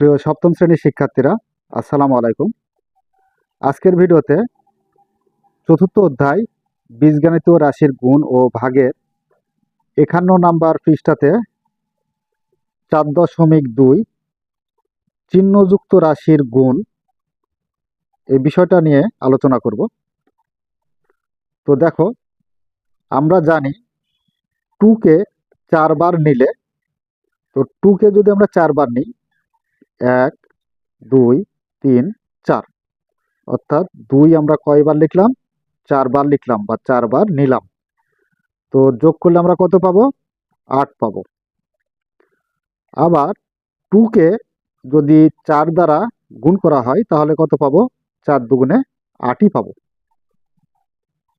প্রিয় সপ্তম শ্রেণির শিক্ষার্থীরা, আসসালামু আলাইকুম। আজকের ভিডিওতে চতুর্থ অধ্যায় বীজগণিত রাশির গুণ ও ভাগের একান্ন নাম্বার পৃষ্ঠাতে চার দশমিক দুই চিহ্নযুক্ত রাশির গুণ এই বিষয়টা নিয়ে আলোচনা করব। তো দেখো, আমরা জানি টুকে চারবার নিলে, তো টুকে যদি আমরা চারবার নিই এক, দুই, তিন, চার। অর্থাৎ দুই আমরা কয়বার লিখলাম? চারবার লিখলাম বা চারবার নিলাম। তো যোগ করলে আমরা কত পাবো? আট পাবো। আবার টুকে যদি চার দ্বারা গুণ করা হয়, তাহলে কত পাবো? চার দুগুণে আটই পাবো।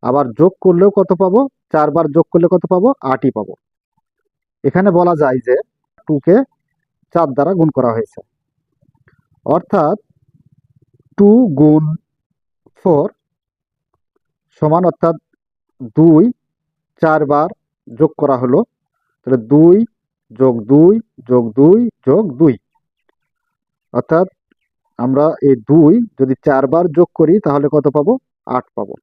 আবার যোগ করলেও কত পাবো? চারবার যোগ করলে কত পাবো? আটই পাবো। এখানে বলা যায় যে টুকে চার দ্বারা গুণ করা হয়েছে। অর্থাৎ টু গুণ ফোর সমান অর্থাৎ দুই চারবার যোগ করা হলো। তাহলে দুই যোগ দুই যোগ দুই যোগ দুই। অর্থাৎ আমরা এই দুই যদি চারবার যোগ করি, তাহলে কত পাবো? আট পাবো।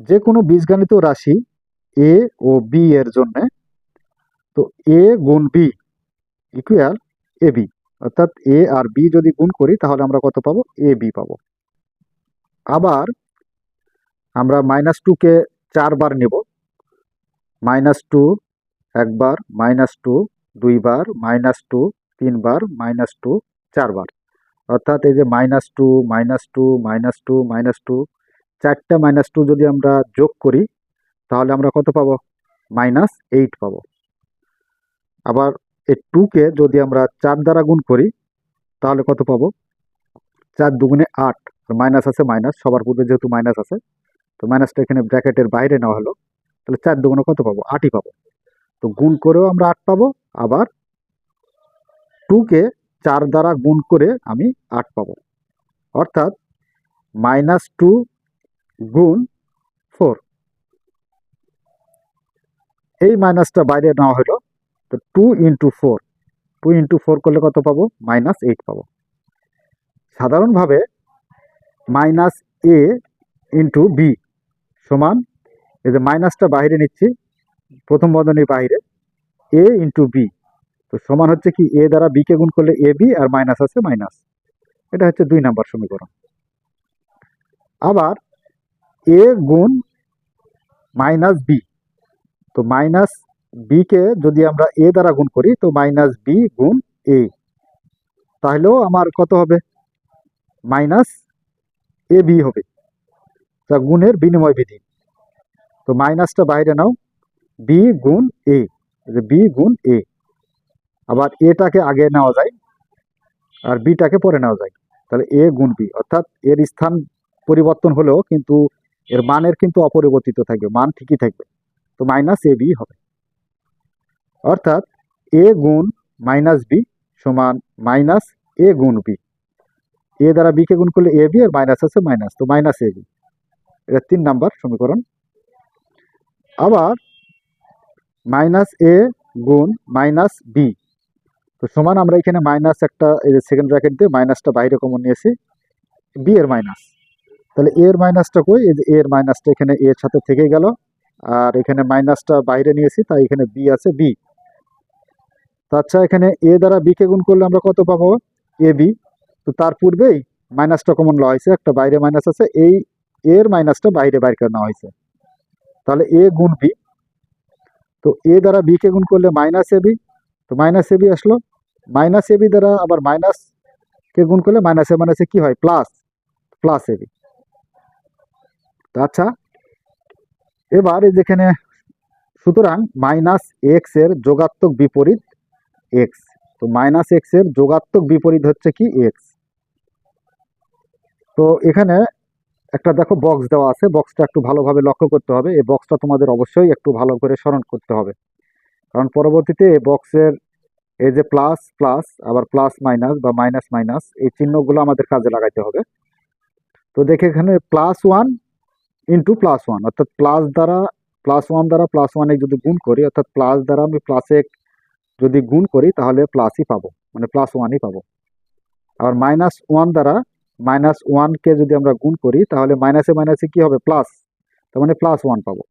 যে কোনো বীজগণিত রাশি এ ও বি এর জন্যে, তো এ গুণ বি ইকুয়াল এ বি অর্থাৎ এ আর বি যদি গুণ করি, তাহলে আমরা কত পাবো? এ বি পাবো। আবার আমরা মাইনাস টুকে চারবার নেব। মাইনাস টু একবার মাইনাস টু দুইবার মাইনাস টু তিনবার মাইনাস টু চারবার। অর্থাৎ এই যে minus two minus two minus two minus two চারটা মাইনাস টু যদি আমরা যোগ করি, তাহলে আমরা কত পাবো? মাইনাস এইট পাবো। আবার এই টুকে যদি আমরা চার দ্বারা গুণ করি, তাহলে কত পাবো? চার দুগুণে আট মাইনাস আছে মাইনাস সবার পূর্বে যেহেতু মাইনাস আছে, তো মাইনাসটা এখানে ব্র্যাকেটের বাইরে নেওয়া হলো, তাহলে চার দুগুণে কত পাবো? আটই পাবো। তো গুণ করেও আমরা আট পাবো, আবার টুকে চার দ্বারা গুণ করে আমি আট পাবো। অর্থাৎ মাইনাস টু গুণ ফোর এই মাইনাসটা বাইরে নেওয়া হলো তো two into four two into four করলে কত পাবো? মাইনাস এইট পাবো। সাধারণভাবে মাইনাস এ ইন্টু বি সমান, এই যে মাইনাসটা বাইরে নিচ্ছি, প্রথম বন্ধনীর বাইরে এ ইন্টু বি তো সমান হচ্ছে কি এ দ্বারা বিকে গুণ করলে এ বি আর মাইনাস আছে মাইনাস এটা হচ্ছে দুই নাম্বার সমীকরণ। আবার এ গুণ মাইনাস বি তো মাইনাস বিকে যদি আমরা এ দ্বারা গুণ করি, তো মাইনাস বি গুণ এ তাহলেও আমার কত হবে? মাইনাস এ বি হবে। তা গুণের বিনিময় বিধি। তো মাইনাসটা বাইরে নাও। বি গুণ এ বি গুণ এ আবার এটাকে আগে নেওয়া যায় আর বিটাকে পরে নেওয়া যায়। তাহলে এ গুণ বি অর্থাৎ এর স্থান পরিবর্তন হলেও কিন্তু এর মানের কিন্তু অপরিবর্তিত থাকবে। মান ঠিকই থাকবে। তো মাইনাস এ বি হবে। অর্থাৎ এ গুণ মাইনাস বি সমান মাইনাস এ গুণ বি এ দ্বারা বিকে গুণ করলে এ বি আর মাইনাস আছে মাইনাস তো মাইনাস এ বি এটা তিন নাম্বার সমীকরণ। আবার মাইনাস এ গুণ মাইনাস বি তো সমান আমরা এখানে মাইনাস একটা এই যে সেকেন্ড ব্র্যাকেট দিয়ে মাইনাসটা বাইরে কমন নিয়েছি বি এর মাইনাস তাহলে এর মাইনাসটা কই? এই যে এর মাইনাসটা এখানে এর সাথে থেকে গেল, আর এখানে মাইনাসটা বাইরে নিয়েছি, তাই এখানে বি আছে বি আচ্ছা এখানে এ দ্বারা বিকে গুণ করলে আমরা কত পাবো? এ বি তো তার পূর্বেই মাইনাসটা কমন লওয়া হয়েছে, একটা বাইরে মাইনাস আছে, এই এর মাইনাসটা বাইরে বাইর করে নেওয়া হয়েছে। তাহলে এ গুণ বি তো এ দ্বারা বিকে গুণ করলে মাইনাস এ বি তো মাইনাস এ বি আসলো। মাইনাস এ বি দ্বারা আবার মাইনাস কে গুণ করলে মাইনাস এ মাইনাসে কি হয়? প্লাস প্লাস এ বি আচ্ছা এবার যেখানে সুতরাং মাইনাস এক্সের যোগাত্মক বিপরীত এক্স তো মাইনাস এক্সের যোগাত্মক বিপরীত হচ্ছে কি? এক্স তো এখানে একটা দেখো বক্স দেওয়া আছে। বক্সটা একটু ভালোভাবে লক্ষ্য করতে হবে। এই বক্সটা তোমাদের অবশ্যই একটু ভালো করে স্মরণ করতে হবে। কারণ পরবর্তীতে এই বক্সের এই যে প্লাস প্লাস আবার প্লাস মাইনাস বা মাইনাস মাইনাস এই চিহ্নগুলো আমাদের কাজে লাগাইতে হবে। তো দেখে এখানে plus one into plus one অর্থাৎ প্লাস দ্বারা প্লাস ওয়ান দ্বারা প্লাস ওয়ানে যদি গুণ করি, অর্থাৎ প্লাস দ্বারা আমি প্লাস এক যদি গুণ করি, তাহলে প্লাসই পাবো মানে প্লাস ওয়ানই পাবো। আর মাইনাস ওয়ান দ্বারা মাইনাস ওয়ানকে যদি আমরা গুণ করি, তাহলে মাইনাসে মাইনাসে কি হবে? প্লাস তার মানে প্লাস ওয়ান পাবো।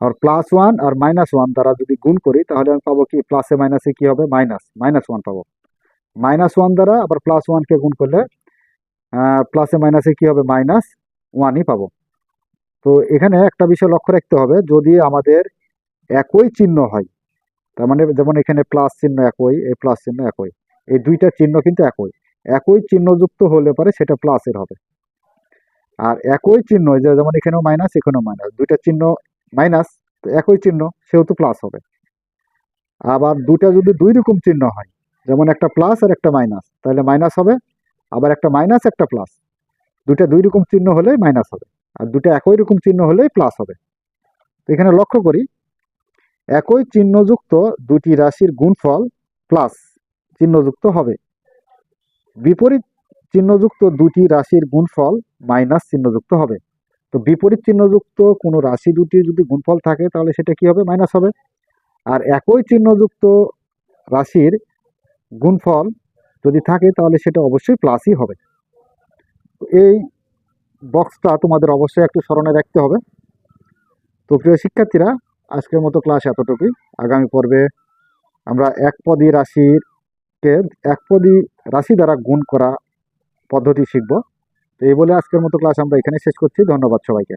আর প্লাস ওয়ান আর মাইনাস ওয়ান দ্বারা যদি গুণ করি, তাহলে আমি পাবো কি? প্লাসে মাইনাসে কি হবে? মাইনাস মাইনাস ওয়ান পাবো। মাইনাস ওয়ান দ্বারা আবার প্লাস ওয়ানকে গুণ করলে প্লাসে মাইনাসে কি হবে? মাইনাস ওয়ানই পাবো। তো এখানে একটা বিষয় লক্ষ্য রাখতে হবে, যদি আমাদের একই চিহ্ন হয় তার মানে যেমন এখানে প্লাস চিহ্ন একই, এই প্লাস চিহ্ন একই। এই দুইটা চিহ্ন কিন্তু একই। একই চিহ্নযুক্ত হলে পরে সেটা প্লাসের হবে। আর একই চিহ্ন যেমন এখানেও মাইনাস এখানেও মাইনাস দুইটা চিহ্ন মাইনাস তো একই চিহ্ন, সেহেতু প্লাস হবে। আবার দুটা যদি দুই রকম চিহ্ন হয়, যেমন একটা প্লাস আর একটা মাইনাস তাহলে মাইনাস হবে। আবার একটা মাইনাস একটা প্লাস দুটা দুই রকম চিহ্ন হলে মাইনাস হবে। আর দুটো একই রকম চিহ্ন হলেই প্লাস হবে। তো এখানে লক্ষ্য করি একই চিহ্নযুক্ত দুটি রাশির গুণফল প্লাস চিহ্নযুক্ত হবে। বিপরীত চিহ্নযুক্ত দুটি রাশির গুণফল মাইনাস চিহ্নযুক্ত হবে। তো বিপরীত চিহ্নযুক্ত কোনো রাশি দুটি যদি গুণফল থাকে, তাহলে সেটা কি হবে? মাইনাস হবে। আর একই চিহ্নযুক্ত রাশির গুণফল যদি থাকে, তাহলে সেটা অবশ্যই প্লাসই হবে। এই বক্সটা তোমাদের অবশ্যই একটু স্মরণে রাখতে হবে। তো প্রিয় শিক্ষার্থীরা আজকের মতো ক্লাস এতটুকুই। আগামী পর্বে আমরা একপদী রাশিকে একপদী রাশি দ্বারা গুণ করা পদ্ধতি শিখব। তো এই বলে আজকের মতো ক্লাস আমরা এখানে শেষ করছি। ধন্যবাদ সবাইকে।